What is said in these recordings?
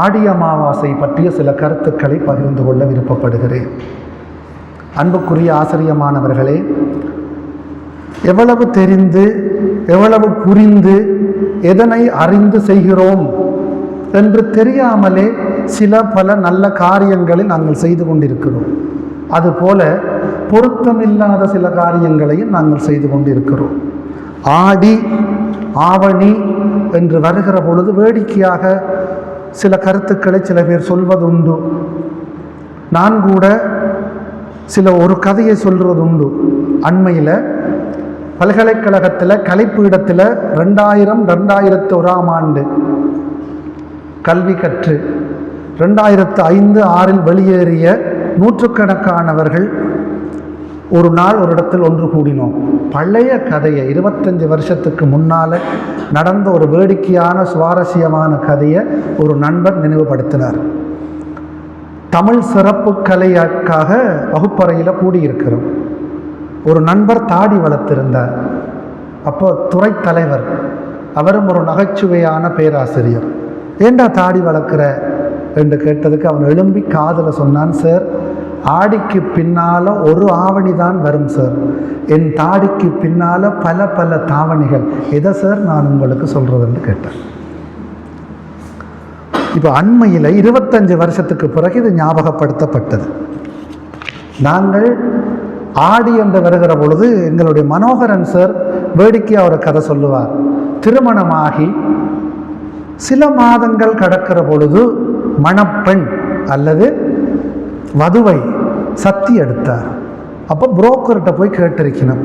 ஆடி அமாவாசை பற்றிய சில கருத்துக்களை பகிர்ந்து கொள்ள விருப்பப்படுகிறேன். அன்புக்குரிய ஆசிரியமானவர்களே எவ்வளவு தெரிந்து எவ்வளவு புரிந்து எதனை அறிந்து செய்கிறோம் என்று தெரியாமலே சில பல நல்ல காரியங்களை நாங்கள் செய்து கொண்டிருக்கிறோம். அதுபோல பொருத்தமில்லாத சில காரியங்களையும் நாங்கள் செய்து கொண்டிருக்கிறோம். ஆடி ஆவணி என்று வருகிற பொழுது வேடிக்கையாக சில கருத்துக்களை சில பேர் சொல்வதுண்டு. நான் கூட சில ஒரு கதையை சொல்கிறது உண்டு அண்மையில் பல்கலைக்கழகத்தில் கலைப்பீடத்தில் ரெண்டாயிரம் ரெண்டாயிரத்து ஓராம் ஆண்டு கல்வி கற்று ரெண்டாயிரத்து ஐந்து ஆறில் வெளியேறிய நூற்றுக்கணக்கானவர்கள் ஒரு நாள் ஒரு இடத்தில் ஒன்று கூடினோம். பழைய கதையை இருபத்தஞ்சி வருஷத்துக்கு முன்னால் நடந்த ஒரு வேடிக்கையான சுவாரஸ்யமான கதையை ஒரு நண்பர் நினைவுபடுத்தினார். தமிழ் சிறப்பு கலைக்காக வகுப்பறையில் கூடியிருக்கிறோம். ஒரு நண்பர் தாடி வளர்த்திருந்தார். அப்போ துறை தலைவர் அவரும் ஒரு நகைச்சுவையான பேராசிரியர். ஏண்டா தாடி வளர்க்குற? என்று கேட்டதுக்கு அவன் எழும்பி காதில் சொன்னான் சார் ஆடிக்கு பின்னால் ஒரு ஆவணி தான் வரும் சார் என் தாடிக்கு பின்னால் பல பல தாவணிகள். எதை சார் நான் உங்களுக்கு சொல்கிறதுன்னு கேட்டேன். இப்போ அண்மையில் இருபத்தஞ்சு வருஷத்துக்கு பிறகு இது ஞாபகப்படுத்தப்பட்டது. நாங்கள் ஆடி என்று வருகிற பொழுது எங்களுடைய மனோகரன் சார் வேடிக்கையாக ஒரு கதை சொல்லுவார். திருமணமாகி சில மாதங்கள் கடக்கிற பொழுது மணப்பெண் அல்லது வதுவை சத்தி எடுத்தார். அப்போ புரோக்கர்கிட்ட போய் கேட்டிருக்கணும்.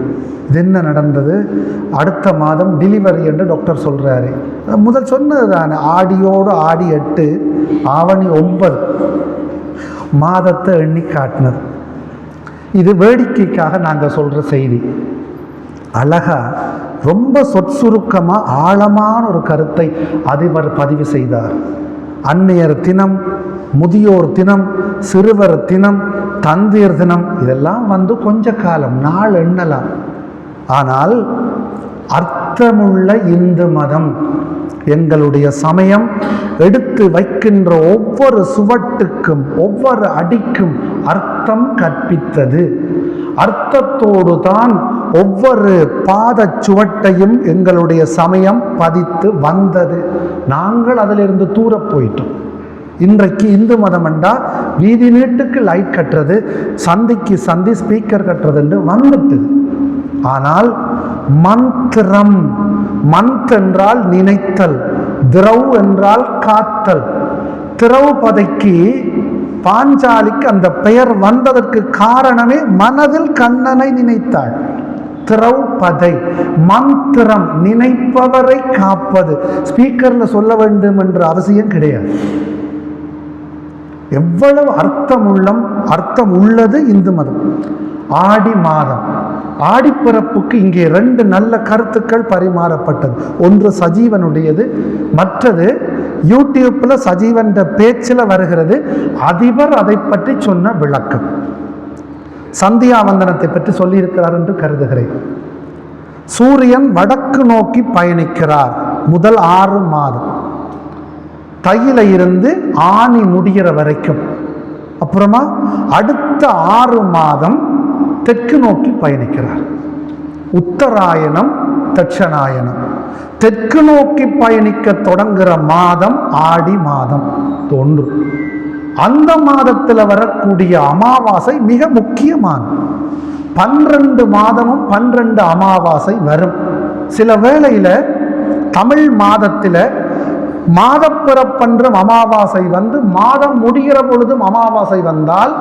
இது என்ன நடந்தது? அடுத்த மாதம் டெலிவரி என்று டாக்டர் சொல்கிறாரு முதல் சொன்னது தானே ஆடியோடு ஆடி எட்டு ஆவணி ஒன்பது. மாதத்தை எண்ணி காட்டினது. இது வேடிக்கைக்காக நாங்கள் சொல்கிற செய்தி. அழகா ரொம்ப சொற்சுருக்கமாக ஆழமான ஒரு கருத்தை அதிபர் பதிவு செய்தார். அன்னையர் தினம் முதியோர் தினம் சிறுவர் தினம் தந்தையர் தினம் இதெல்லாம் வந்து கொஞ்ச காலம் நாள் எண்ணலாம். ஆனால் அர்த்தமுள்ள இந்து மதம் எங்களுடைய சமயம் எடுத்து வைக்கின்ற ஒவ்வொரு சுவட்டுக்கும் ஒவ்வொரு அடிக்கும் அர்த்தம் கற்பித்தது. அர்த்தத்தோடு தான் ஒவ்வொரு பாத சுவட்டையும் எங்களுடைய சமயம் பதித்து வந்தது. நாங்கள் அதிலிருந்து தூரப் போயிட்டோம். இன்றைக்கு இந்து மதம் என்றால் வீதி நீட்டுக்கு லைட் கட்டுறது சந்திக்கு சந்தி ஸ்பீக்கர் கட்டுறது என்று வந்துட்டு. ஆனால் மந்திரம் மந்த் என்றால் நினைத்தல் திரவ் என்றால் காத்தல். திரௌபதைக்கு பாஞ்சாலிக்கு அந்த பெயர் வந்ததற்கு காரணமே மனதில் கண்ணனை நினைத்தாள். திரௌபதை மந்திரம் நினைப்பவரை காப்பது. ஸ்பீக்கரில் சொல்ல வேண்டும் என்ற அவசியம் கிடையாது. எவ்வளவு அர்த்தம் உள்ளம் அர்த்தம் உள்ளது இந்து மதம். ஆடி மாதம். ஆடிப்பிறப்புக்கு இங்கே ரெண்டு நல்ல கருத்துக்கள் பரிமாறப்பட்டது. ஒன்று சஜீவனுடையது மற்றது யூடியூப்பில் சஜீவன் பேச்சில் வருகிறது அதிபர் அதை பற்றி சொன்ன விளக்கம். சந்தியாவந்தனத்தை பற்றி சொல்லியிருக்கிறார் என்று கருதுகிறேன். சூரியன் வடக்கு நோக்கி பயணிக்கிறார் முதல் ஆறு மாதம். தையில இருந்து ஆணி முடிகிற வரைக்கும். அப்புறமா அடுத்த ஆறு மாதம் தெற்கு நோக்கி பயணிக்கிறார். உத்தராயணம் தட்சணாயணம். தெற்கு நோக்கி பயணிக்க தொடங்குகிற மாதம் ஆடி மாதம் ஒன்று அந்த மாதத்தில் வரக்கூடிய அமாவாசை மிக முக்கியமான பன்னிரண்டு மாதமும் பன்னிரண்டு அமாவாசை வரும். சில வேளையில் தமிழ் மாதத்தில் மாதப்பிறப்பன்றும் அமாவாசை வந்து மாதம் முடிகிற பொழுதும் அமாவாசை வந்தால்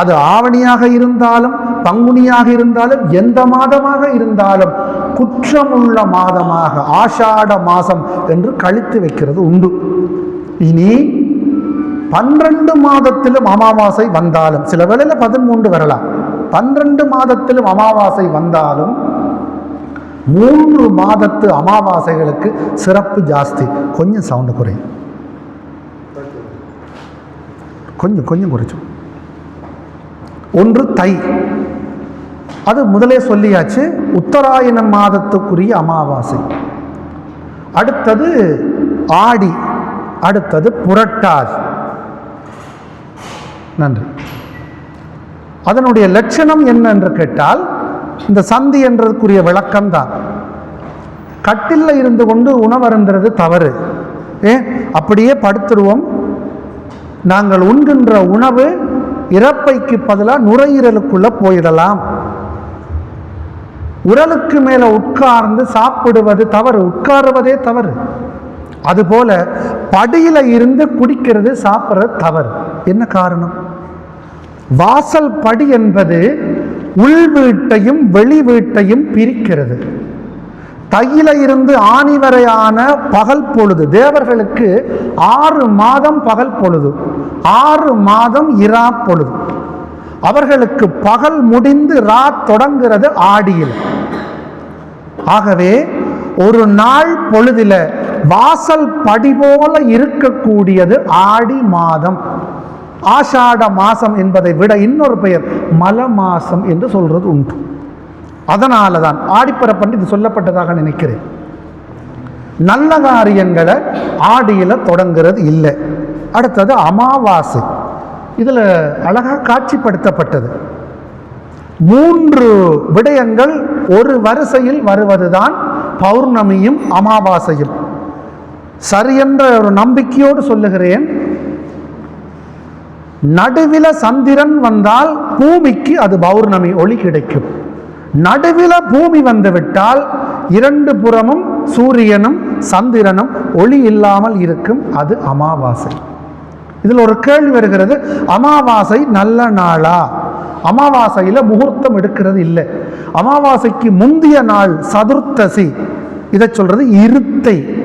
அது ஆவணியாக இருந்தாலும் பங்குனியாக இருந்தாலும் எந்த மாதமாக இருந்தாலும் குற்றமுள்ள மாதமாக ஆஷாட மாதம் என்று கழித்து வைக்கிறது உண்டு. இனி பன்னிரண்டு மாதத்திலும் அமாவாசை வந்தாலும் சில வேளையில் பதிமூன்று வரலாம். பன்னிரண்டு மாதத்திலும் அமாவாசை வந்தாலும் மூன்று மாதத்து அமாவாசைகளுக்கு சிறப்பு ஜாஸ்தி. கொஞ்சம் சவுண்டு குறையும் கொஞ்சம் கொஞ்சம் குறைச்சோம் ஒன்று தை. அது முதலே சொல்லியாச்சு உத்தராயண மாதத்துக்குரிய அமாவாசை. அடுத்தது ஆடி அடுத்தது புரட்டாதி. நன்றி. அதனுடைய லட்சணம் என்ன என்று கேட்டால் இந்த சந்தி என்றதுக்குரிய விளக்கம்தான். கட்டில்ல இருந்து கொண்டு உணவருந்துறது தவறு. ஏ அப்படியே படுத்துருவோம். நாங்கள் உண்கின்ற உணவு இறப்பைக்கு பதிலாக நுரையீரலுக்குள்ள போயிடலாம். உரலுக்கு மேல உட்கார்ந்து சாப்பிடுவது தவறு உட்காருவதே தவறு. அதுபோல படியில இருந்து குடிக்கிறது சாப்பிட்றது தவறு. என்ன காரணம்? வாசல் படி என்பது உள் வீட்டையும் வெளி வீட்டையும் பிரிக்கிறது. தையில இருந்து ஆணி வரையான பகல் பொழுது தேவர்களுக்கு ஆறு மாதம் பகல் பொழுது ஆறு மாதம் இரா பொழுது. அவர்களுக்கு பகல் முடிந்து ரா தொடங்கிறது ஆடியில். ஆகவே ஒரு நாள் பொழுதில வாசல் படி போல இருக்கக்கூடியது ஆடி மாதம். ஆஷாட மாசம் என்பதை விட இன்னொரு பெயர் மல மாசம் என்று சொல்கிறது உண்டு. அதனால தான் ஆடிப்பரப்பன்று இது சொல்லப்பட்டதாக நினைக்கிறேன். நல்ல காரியங்களை ஆடியில் தொடங்குறது இல்லை. அடுத்தது அமாவாசை. இதில் அழகாக காட்சிப்படுத்தப்பட்டது. மூன்று விடயங்கள் ஒரு வரிசையில் வருவதுதான் பௌர்ணமியும் அமாவாசையும். சரியென்ற ஒரு நம்பிக்கையோடு சொல்லுகிறேன். நடுவில சந்திரன் வந்தால் பூமிக்கு அது பௌர்ணமி ஒளி கிடைக்கும். நடுவில பூமி வந்துவிட்டால் இரண்டு புறமும் சூரியனும் சந்திரனும் ஒளி இல்லாமல் இருக்கும். அது அமாவாசை. இதில் ஒரு கேள்வி வருகிறது அமாவாசை நல்ல நாளா? அமாவாசையில் முகூர்த்தம் எடுக்கிறது இல்லை. அமாவாசைக்கு முந்திய நாள் சதுர்த்தசி. இதை சொல்றது இருத்தை.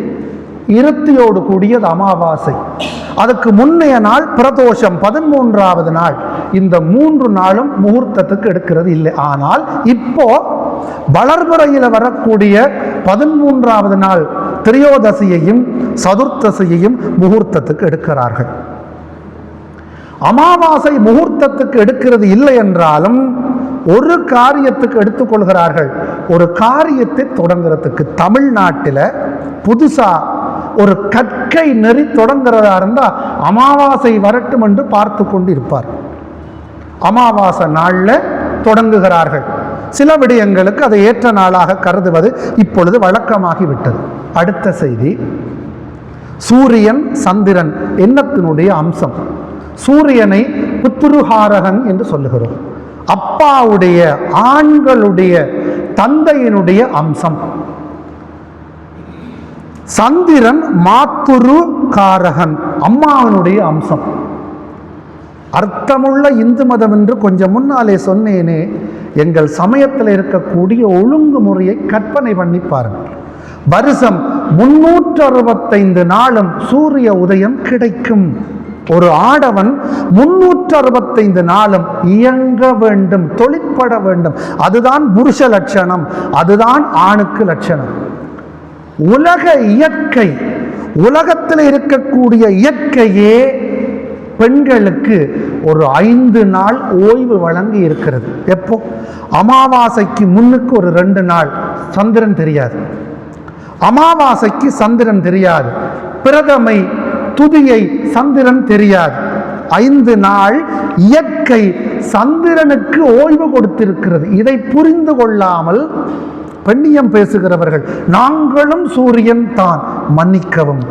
இருத்தியோடு கூடியது அமாவாசை. அதுக்கு முன்னைய நாள் பிரதோஷம் பதிமூன்றாவது நாள். இந்த மூன்று நாளும் முகூர்த்தத்துக்கு எடுக்கிறது இல்லை. ஆனால் இப்போ வளர்முறையில் வரக்கூடிய பதிமூன்றாவது நாள் திரியோதசியையும் சதுர்த்தசியையும் முகூர்த்தத்துக்கு எடுக்கிறார்கள். அமாவாசை முகூர்த்தத்துக்கு எடுக்கிறது இல்லை என்றாலும் ஒரு காரியத்துக்கு எடுத்துக்கொள்கிறார்கள். ஒரு காரியத்தை தொடங்குறதுக்கு தமிழ்நாட்டில் புதுசாக ஒரு கற்கை நெறி தொடங்குறதா இருந்தால் அமாவாசை வரட்டும் என்று பார்த்து கொண்டு இருப்பார் அமாவாசை நாளில் தொடங்குகிறார்கள். சில விடயங்களுக்கு அதை ஏற்ற நாளாக கருதுவது இப்பொழுது வழக்கமாகிவிட்டது. அடுத்த செய்தி. சூரியன் சந்திரன் எண்ணத்தினுடைய அம்சம். சூரியனை புத்துருஹாரகன் என்று சொல்லுகிறோம். அப்பாவுடைய ஆண்களுடைய தந்தையினுடைய அம்சம். சந்திரன் மாத்துரு காரகன் அம்மாவனுடைய அம்சம். அர்த்தமுள்ள இந்து மதம் என்று கொஞ்சம் முன்னாலே சொன்னேனே எங்கள் சமயத்தில் இருக்கக்கூடிய ஒழுங்குமுறையை கற்பனை பண்ணி பாருங்கள். வருஷம் முன்னூற்று அறுபத்தைந்து நாளும் சூரிய உதயம் கிடைக்கும். ஒரு ஆடவன் முன்னூற்று அறுபத்தைந்து நாளும் இயங்க வேண்டும் தொழிற்பட வேண்டும். அதுதான் புருஷ லட்சணம் அதுதான் ஆணுக்கு லட்சணம். உலக இயற்கை உலகத்தில் இருக்கக்கூடிய இயற்கையே பெண்களுக்கு ஒரு ஐந்து நாள் ஓய்வு வழங்கி இருக்கிறது. எப்போ? அமாவாசைக்கு முன்னுக்கு ஒரு ரெண்டு நாள். சந்திரன் தெரியாது. அமாவாசைக்கு சந்திரன் தெரியாது. பிரதமை துதியை சந்திரன் தெரியாது. ஐந்து நாள் இயற்கை சந்திரனுக்கு ஓய்வு கொடுத்திருக்கிறது. இதை புரிந்து கொள்ளாமல் பெண்ணியம் பேசுகிறவர்கள் நாங்களும் சூரியன் தான் மன்னிக்கவும்.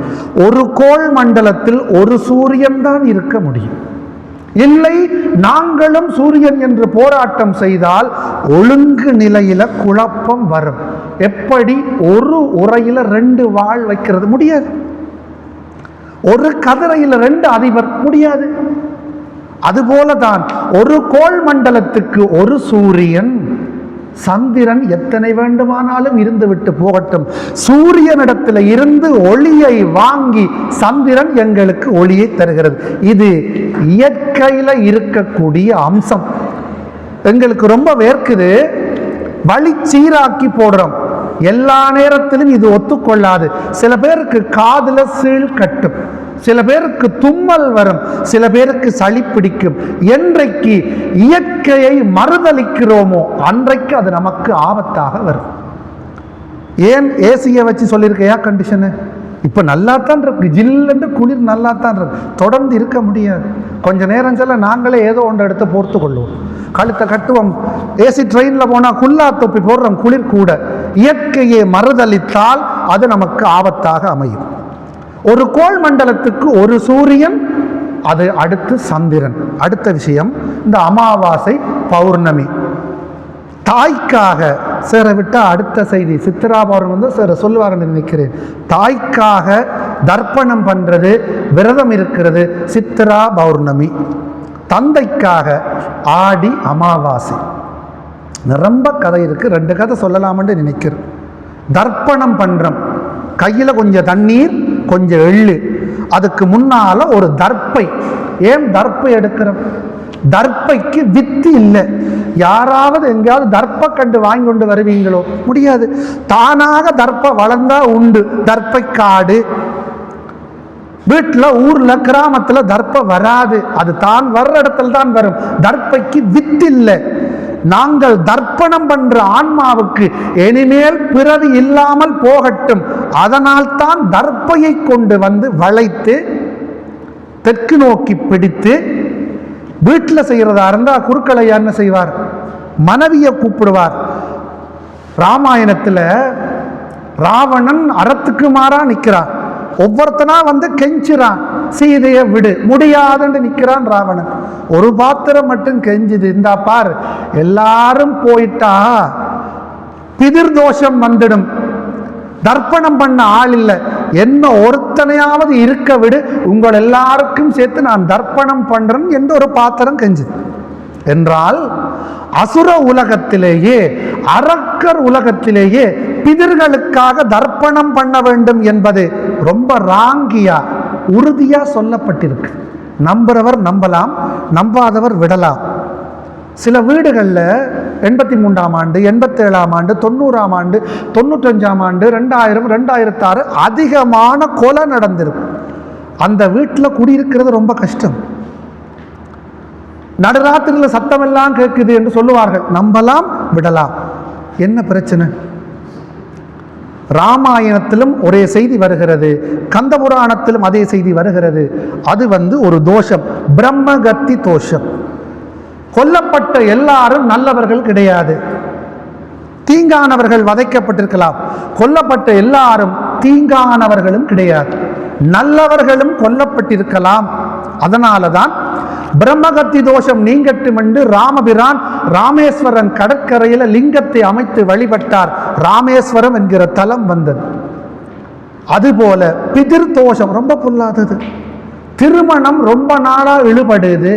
ஒரு கோள் மண்டலத்தில் ஒரு சூரியன் தான் இருக்க முடியும். இல்லை நாங்களும் சூரியன் என்று போராட்டம் செய்தால் ஒழுங்கு நிலையில குழப்பம் வரும். எப்படி? ஒரு உரையில ரெண்டு வாள் வைக்கிறது முடியாது. ஒரு கதிரையில் ரெண்டு அதிபர் முடியாது. அதுபோல தான் ஒரு கோள் மண்டலத்துக்கு ஒரு சூரியன் சந்திரன் எத்தனை வேண்டுமானாலும் இருந்துவிட்டு போகட்டும். சூரியனிடத்தில் இருந்து ஒளியை வாங்கி சந்திரன் எங்களுக்கு ஒளியை தருகிறது. இது இயற்கையில் இருக்கக்கூடிய அம்சம். எங்களுக்கு ரொம்ப வேர்க்குது. வழி சீராக்கி போடுறோம். எல்லா நேரத்திலும் இது ஒத்துக்கொள்ளாது. சில பேருக்கு காதில் சீழ் கட்டும். சில பேருக்கு தும்மல் வரும். சில பேருக்கு சளி பிடிக்கும். என்றைக்கு இயற்கையை மறுதளிக்கிறோமோ அன்றைக்கு அது நமக்கு ஆபத்தாக வரும். ஏன் ஏசியை வச்சு சொல்லியிருக்கையா கண்டிஷனு இப்போ நல்லா தான் இருக்கு ஜில்லுன்னு குளிர் நல்லா தான் இருக்கு. தொடர்ந்து இருக்க முடியாது. கொஞ்ச நேரம் செல்ல நாங்களே ஏதோ ஒன்று எடுத்து போர்த்து கொள்வோம் கழுத்தை கட்டுவோம். ஏசி ட்ரெயினில் போனால் குல்லா தொப்பி போடுறோம் குளிர் கூட. இயற்கையை மறுதளித்தால் அது நமக்கு ஆபத்தாக அமையும். ஒரு கோள் மண்டலத்துக்கு ஒரு சூரியன் அது அடுத்து சந்திரன். அடுத்த விஷயம் இந்த அமாவாசை பௌர்ணமி. தாய்க்காக சேர விட்டால் அடுத்த செய்தி. சித்ரா பௌர்ணமி வந்து சார் சொல்லுவார்கள் நினைக்கிறேன். தாய்க்காக தர்ப்பணம் பண்ணுறது விரதம் இருக்கிறது சித்திரா பௌர்ணமி தந்தைக்காக ஆடி அமாவாசை. நிரம்ப கதை இருக்குது ரெண்டு கதை சொல்லலாம்னு நினைக்கிறேன். தர்ப்பணம் பண்ணுறோம் கையில் கொஞ்சம் தண்ணீர் கொஞ்சம் எள்ளு. அதுக்கு முன்னால ஒரு தர்ப்பை. ஏன் தர்ப்பை எடுக்கிறோம்? தர்ப்பைக்கு வித்து இல்லை. யாராவது எங்கேயாவது தர்ப்ப கண்டு வாங்கி கொண்டு வருவீங்களோ? முடியாது. தானாக தர்ப்ப வளர்ந்தா உண்டு. தர்ப்பை காடு வீட்டில் ஊரில் கிராமத்தில் தர்ப்பம் வராது. அது தான் வர்ற இடத்துல தான் வரும். தர்ப்பைக்கு வித்தில்லை. நாங்கள் தர்ப்பணம் பண்ற ஆன்மாவுக்கு இனிமேல் பிறவி இல்லாமல் போகட்டும். அதனால் தான் தர்ப்பையை கொண்டு வந்து வளைத்து தெற்கு நோக்கி பிடித்து வீட்டில் செய்கிறதா இருந்தால் குறுக்களையா என்ன செய்வார். மனைவியை கூப்பிடுவார். ராமாயணத்தில் ராவணன் அறத்துக்கு மாறா நிற்கிறான் ஒவ்வொருத்தனா வந்து கெஞ்சுறான். சீதையை விடு முடியாதுன்னு நிற்கிறான் ராவணன். ஒரு பாத்திரம் மட்டும் கெஞ்சுது. இந்தா பார் எல்லாரும் போயிட்டா பிதிர் தோஷம் வந்துடும். தர்ப்பணம் பண்ண ஆள் இல்லை. என்ன ஒருத்தனையாவது இருக்க விடு. உங்கள் எல்லாருக்கும் சேர்த்து நான் தர்ப்பணம் பண்றேன் என்று ஒரு பாத்திரம் கெஞ்சு என்றால் அசுர உலகத்திலேயே அரக்கர் உலகத்திலேயே பிதர்களுக்காக தர்ப்பணம் பண்ண வேண்டும் என்பது ரொம்ப ராங்கியா உறுதியாக சொல்லப்பட்டிருக்கு. நம்புறவர் நம்பலாம் நம்பாதவர் விடலாம். சில வீடுகளில் எண்பத்தி மூன்றாம் ஆண்டு எண்பத்தேழாம் ஆண்டு தொண்ணூறாம் ஆண்டு தொண்ணூற்றஞ்சாம் ஆண்டு ரெண்டாயிரம் ரெண்டாயிரத்தாறு அதிகமான கொலை நடந்திருக்கும் அந்த வீட்டில் குடியிருக்கிறது ரொம்ப கஷ்டம். நடுராத்திரியில் சத்தமெல்லாம் கேட்குது என்று சொல்லுவார்கள். நம்பலாம் விடலாம். என்ன பிரச்சனை? ராமாயணத்திலும் ஒரே செய்தி வருகிறது. கந்தபுராணத்திலும் அதே செய்தி வருகிறது. அது வந்து ஒரு தோஷம். பிரம்மகத்தி தோஷம். கொல்லப்பட்ட எல்லாரும் நல்லவர்கள் கிடையாது. தீங்கானவர்கள் வதைக்கப்பட்டிருக்கலாம். கொல்லப்பட்ட எல்லாரும் தீங்கானவர்களும் கிடையாது. நல்லவர்களும் கொல்லப்பட்டிருக்கலாம். அதனால தான் பிரம்மகத்தி தோஷம் நீங்கட்டும் என்று ராமபிரான் ராமேஸ்வரன் கடற்கரையில் லிங்கத்தை அமைத்து வழிபட்டார். ராமேஸ்வரம் என்கிற தலம் வந்தது. அதுபோல பிதிர் தோஷம் ரொம்ப பொல்லாதது. திருமணம் ரொம்ப நாளா இழுபடுது.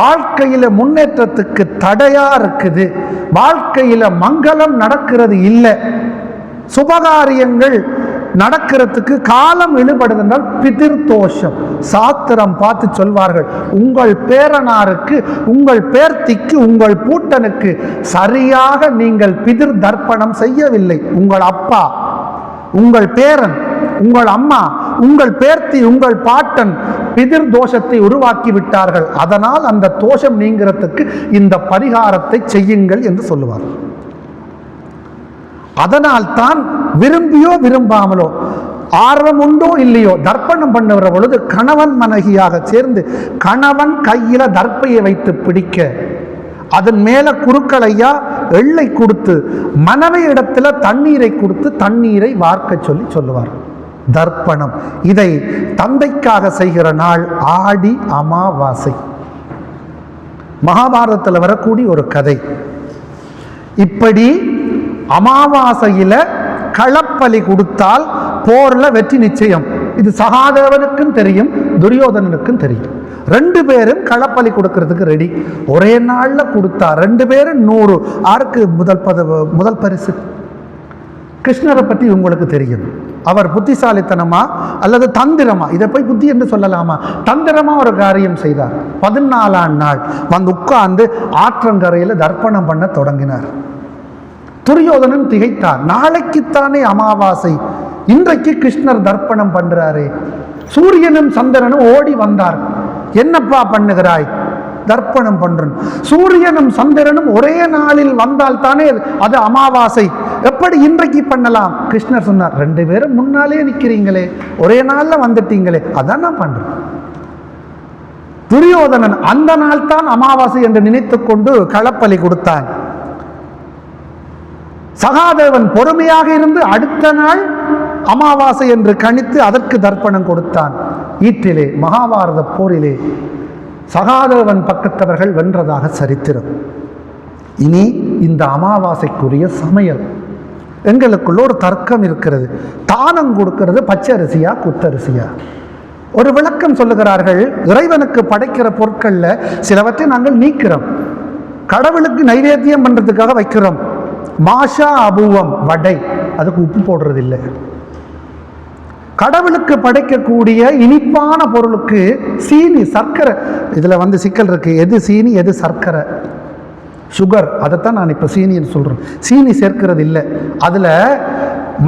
வாழ்க்கையில் முன்னேற்றத்துக்கு தடையாக இருக்குது. வாழ்க்கையில் மங்களம் நடக்கிறது இல்லை. சுபகாரியங்கள் நடக்கிறதுக்கு காலம் இழுபடுது என்றால் பிதிர் தோஷம். சாத்திரம் பார்த்து சொல்வார்கள். உங்கள் பேரனாருக்கு உங்கள் பேர்த்திக்கு உங்கள் பூட்டனுக்கு சரியாக நீங்கள் பிதிர் தர்ப்பணம் செய்யவில்லை. உங்கள் அப்பா உங்கள் பேரன் உங்கள் அம்மா உங்கள் பேர்த்தி உங்கள் பாட்டன் பிதிர் தோஷத்தை உருவாக்கி விட்டார்கள் அதனால் அந்த தோஷம் நீங்கிறதுக்கு இந்த பரிகாரத்தை செய்யுங்கள் என்று சொல்லுவார். அதனால் தான் விரும்பியோ விரும்பாமலோ ஆர்வம் உண்டோ இல்லையோ தர்ப்பணம் பண்ணுகிற பொழுது கணவன் மனைவியாக சேர்ந்து கணவன் கையில தர்ப்பையை வைத்து பிடிக்க அதன் மேல குறுக்களையா எள்ளை கொடுத்து மனைவி இடத்துல தண்ணீரை கொடுத்து தண்ணீரை வார்க்க சொல்லி சொல்லுவார். தர்ப்பணம். இதை தந்தைக்காக செய்கிற நாள் ஆடி அமாவாசை. மகாபாரதத்தில் வரக்கூடிய ஒரு கதை. இப்படி அமாவாசையில் களப்பலி கொடுத்தால் போரில் வெற்றி நிச்சயம். இது சகாதேவனுக்கும் தெரியும் துரியோதனனுக்கும் தெரியும். ரெண்டு பேரும் களப்பலி கொடுக்கறதுக்கு ரெடி ஒரே நாளில் கொடுத்தா ரெண்டு பேரும் நூறு. ஆருக்கு முதல் பத முதல் பரிசு? கிருஷ்ணரை பற்றி உங்களுக்கு தெரியும். அவர் புத்திசாலித்தனமா அல்லது தந்திரமா? இதை போய் புத்தி என்று சொல்லலாமா? தந்திரமா ஒரு காரியம் செய்தார். பதினாலாம் நாள் வந்து உட்கார்ந்து ஆற்றங்கரையில் தர்ப்பணம் பண்ண தொடங்கினார். துரியோதனன் திகைத்தார். நாளைக்குத்தானே அமாவாசை. இன்றைக்கு கிருஷ்ணர் தர்ப்பணம் பண்றாரே. சூரியனும் சந்திரனும் ஓடி வந்தார். என்னப்பா பண்ணுகிறாய்? தர்ப்பணம் பண்றோம் சூரியனும் சந்திரனும் ஒரே நாளில் வந்தால் தானே அது அமாவாசை. எப்படி இன்றைக்கு பண்ணலாம்? கிருஷ்ணர் சொன்னார் ரெண்டு பேரும் முன்னாலே நிற்கிறீங்களே ஒரே நாளில் வந்துட்டீங்களே அதான் நான் பண்றேன். துரியோதனன் அந்த நாள் தான் அமாவாசை என்று நினைத்துக் கொண்டு களப்பலி கொடுத்தான். சகாதேவன் பொறுமையாக இருந்து அடுத்த நாள் அமாவாசை என்று கணித்து அதற்கு தர்ப்பணம் கொடுத்தான். ஈட்டிலே மகாபாரத போரிலே சகாதேவன் பக்கத்தவர்கள் வென்றதாக சரித்திரம். இனி இந்த அமாவாசைக்குரிய சமையல். எங்களுக்குள்ள ஒரு தர்க்கம் இருக்கிறது. தானம் கொடுக்கிறது பச்சரிசியா குத்தரிசியா? ஒரு விளக்கம் சொல்லுகிறார்கள் இறைவனுக்கு படைக்கிற பொருட்களில் சிலவற்றை நாங்கள் நீக்கிறோம். கடவுளுக்கு நைவேத்தியம் பண்றதுக்காக வைக்கிறோம். மாஷா அபூவம் வடை. அதுக்கு உப்பு போடுறதில்லை. கடவுளுக்கு படைக்கக்கூடிய இனிப்பான பொருளுக்கு சீனி சர்க்கரை. இதில் வந்து சிக்கல் இருக்குது எது சீனி எது சர்க்கரை? சுகர். அதைத்தான் நான் இப்போ சீனின்னு சொல்கிறேன் சீனி சேர்க்கிறது இல்லை. அதில்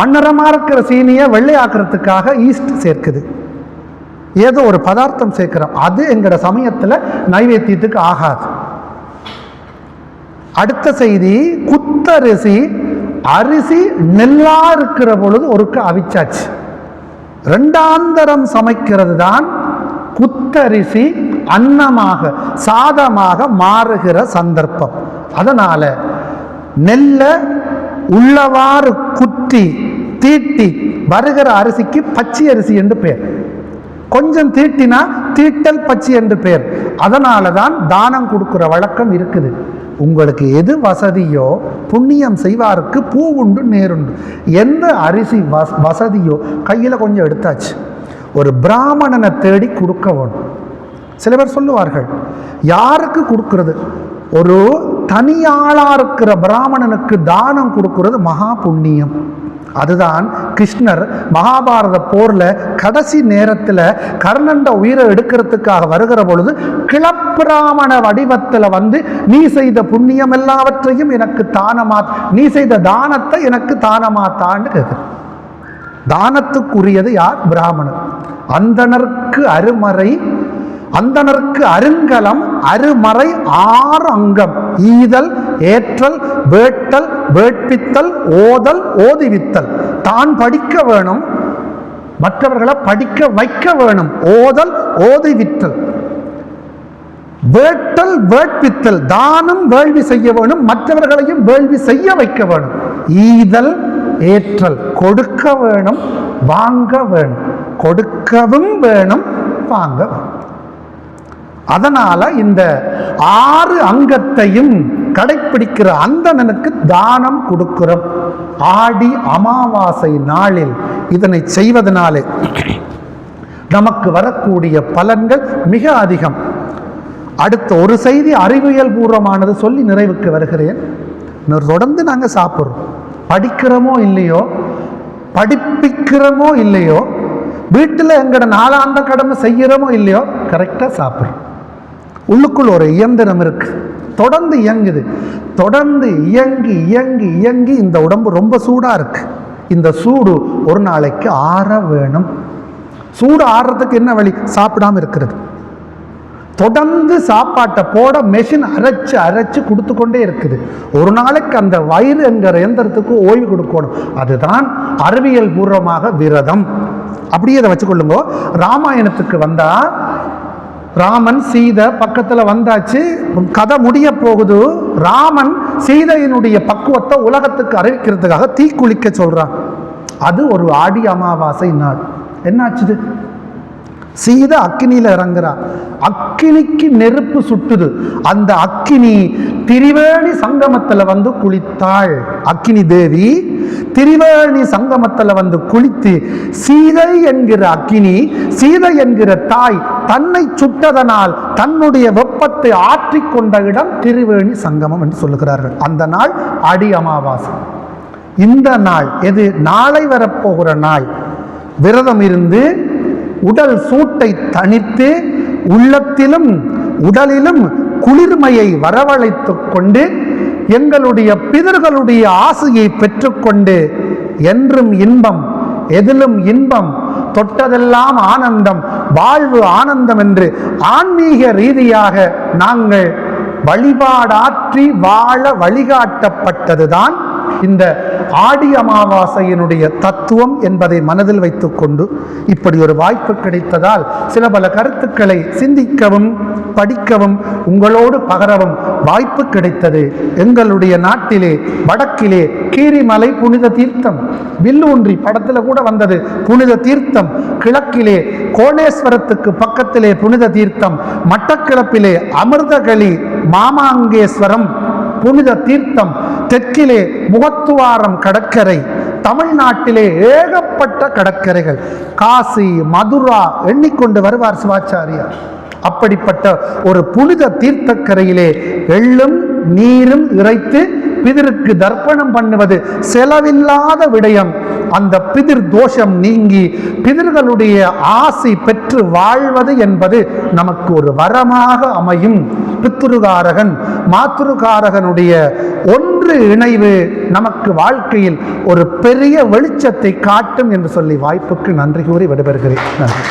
மண்ணரமாக இருக்கிற சீனியை வெள்ளையாக்குறதுக்காக ஈஸ்ட் சேர்க்குது. ஏதோ ஒரு பதார்த்தம் சேர்க்கிறோம். அது எங்களோட சமயத்தில் நைவேத்தியத்துக்கு ஆகாது. அடுத்த செய்தி குத்தரிசி அரிசி நெல்லா இருக்கிற பொழுது ஒருக்க அவிச்சாச்சு. ரெண்டாந்தரம் சமைக்கிறது தான் குத்தரிசி அன்னமாக சாதமாக மாறுகிற சந்தர்ப்பம். அதனால் நெல்லை உள்ளவாறு குத்தி தீட்டி வருகிற அரிசிக்கு பச்சை அரிசி என்று பெயர். கொஞ்சம் தீட்டினா தீட்டல் பச்சி என்று பெயர் அதனால தான் தானம் கொடுக்குற வழக்கம் இருக்குது. உங்களுக்கு எது வசதியோ புண்ணியம் செய்வாருக்கு பூ உண்டு நேருண்டு எந்த அரிசி வச வசதியோ கையில் கொஞ்சம் எடுத்தாச்சு. ஒரு பிராமணனை தேடி கொடுக்க வேணும். சில பேர் சொல்லுவார்கள் யாருக்கு கொடுக்கறது? ஒரு தனியாளாக இருக்கிற பிராமணனுக்கு தானம் கொடுக்கறது மகா புண்ணியம். அதுதான் கிருஷ்ணர் மகாபாரத போர்ல கடைசி நேரத்தில் கர்ணண்ட உயிரை எடுக்கிறதுக்காக வருகிற பொழுது கிளப்பிராமண வடிவத்தில் வந்து நீ செய்த புண்ணியம் எல்லாவற்றையும் எனக்கு தானமா நீ செய்த தானத்தை எனக்கு தானமாத்தான்னு கேட்குறேன் தானத்துக்குரியது யார்? பிராமணன் அந்தணர்க்கு அருமறை அந்தணர்க்கு அருங்கலம் அருமறை ஆறு அங்கம் ஈதல் ஏற்றல் வேட்டல் வேட்பித்தல் ஓதல் ஓதிவித்தல். தான் படிக்க வேணும் மற்றவர்களை படிக்க வைக்க வேணும். ஓதல் ஓதிவித்தல். வேட்டல் வேட்பித்தல். தானம் வேள்வி செய்ய வேணும் மற்றவர்களையும் வேள்வி செய்ய வைக்க வேணும். ஈதல் ஏற்றல். கொடுக்க வேணும் வாங்க வேணும். கொடுக்கவும் வேணும் வாங்க வேணும். அதனால இந்த ஆறு அங்கத்தையும் கடைப்பிடிக்கிற அந்தணனுக்கு தானம் கொடுக்கிறோம். ஆடி அமாவாசை நாளில் இதனை செய்வதனாலே நமக்கு வரக்கூடிய பலன்கள் மிக அதிகம். அடுத்த ஒரு செய்தி அறிவியல் பூர்வமானது சொல்லி நிறைவுக்கு வருகிறேன். தொடர்ந்து நாங்கள் சாப்பிட்றோம். படிக்கிறோமோ இல்லையோ படிப்பிக்கிறோமோ இல்லையோ வீட்டில் எங்களோட நாளாந்த கடமை செய்கிறோமோ இல்லையோ கரெக்டாக சாப்பிட்றோம். உள்ளுக்குள் ஒரு இயந்திரம் இருக்குது தொடர்ந்து இயங்குது. தொடர்ந்து இயங்கி இயங்கி இயங்கி இந்த உடம்பு ரொம்ப சூடாக இருக்குது இந்த சூடு ஒரு நாளைக்கு ஆற வேணும். சூடு ஆறுறதுக்கு என்ன வழி? சாப்பிடாம இருக்கிறது. தொடர்ந்து சாப்பாட்டை போட மெஷின் அரைச்சு அரைச்சு கொடுத்து கொண்டே இருக்குது. ஒரு நாளைக்கு அந்த வயிறு என்கிற இயந்திரத்துக்கு ஓய்வு கொடுக்கணும். அதுதான் அறிவியல் பூர்வமாக விரதம். அப்படியே அதை வச்சுக்கொள்ளுங்க. ராமாயணத்துக்கு வந்தால் ராமன் சீதை பக்கத்தில் வந்தாச்சு. கதை முடிய போகுது. ராமன் சீதையினுடைய பக்குவத்தை உலகத்துக்கு அறிவிக்கிறதுக்காக தீக்குளிக்க சொல்கிறான் அது ஒரு ஆடி அமாவாசை நாள். என்னாச்சுது சீதை அக்கினியில் இறங்குறா. அக்கினிக்கு நெருப்பு சுட்டுது. அந்த அக்கினி திரிவேணி சங்கமத்தில் வந்து குளித்தாள். அக்கினி தேவி திரிவேணி சங்கமத்தில் வந்து குளித்து சீதை என்கிற அக்கினி சீதை என்கிற தாய் தன்னை சுட்டதனால் தன்னுடைய வெப்பத்தை ஆற்றிக்கொண்ட இடம் திருவேணி சங்கமம் என்று சொல்லுகிறார்கள். அந்த நாள் அடி அமாவாசை. இந்த நாள் எது? நாளை வரப்போகிற நாள். விரதம் இருந்து உடல் சூட்டை தணித்து உள்ளத்திலும் உடலிலும் குளிர்மையை வரவழைத்துக் கொண்டு எங்களுடைய பிதர்களுடைய ஆசையை பெற்றுக்கொண்டு என்றும் இன்பம் எதிலும் இன்பம் தொட்டதெல்லாம் ஆனந்தம் வாழ்வு ஆனந்தம் என்று ஆன்மீக ரீதியாக நாங்கள் வழிபாடாற்றி வாழ வழிகாட்டப்பட்டதுதான் இந்த ஆடி அமாவாசையினுடைய தத்துவம் என்பதை மனதில் வைத்துக்கொண்டு இப்படி ஒரு வாய்ப்பு கிடைத்ததால் சில பல கருத்துக்களை சிந்திக்கவும் படிக்கவும் உங்களோடு பகரவும் வாய்ப்பு கிடைத்தது. எங்களுடைய நாட்டிலே வடக்கிலே கீரிமலை புனித தீர்த்தம் வில்லூன்றி படத்தில் கூட வந்தது. புனித தீர்த்தம் கிழக்கிலே கோணேஸ்வரத்துக்கு பக்கத்திலே புனித தீர்த்தம் மட்டக்கிழப்பிலே அமிர்தகளி மாமாங்கேஸ்வரம் புனித தீர்த்தம் தெற்கிலே முகத்துவாரம் கடற்கரை தமிழ்நாட்டிலே ஏகப்பட்ட கடற்கரைகள். காசி மதுரா எண்ணிக்கொண்டு வருவார் சிவாச்சாரியார். அப்படிப்பட்ட ஒரு புனித தீர்த்தக்கரையிலே எள்ளும் நீரும் இறைத்து பிதிருக்கு தர்ப்பணம் பண்ணுவது செலவில்லாத விடயம். அந்த பிதிர் தோஷம் நீங்கி பிதிர்களுடைய ஆசை பெற்று வாழ்வது என்பது நமக்கு ஒரு வரமாக அமையும். பித்துருகாரகன் மாத்துருகாரகனுடைய ஒன்று இணைவு நமக்கு வாழ்க்கையில் ஒரு பெரிய வெளிச்சத்தை காட்டும் என்று சொல்லி வாய்ப்புக்கு நன்றி கூறி விடைபெறுகிறேன். நன்றி.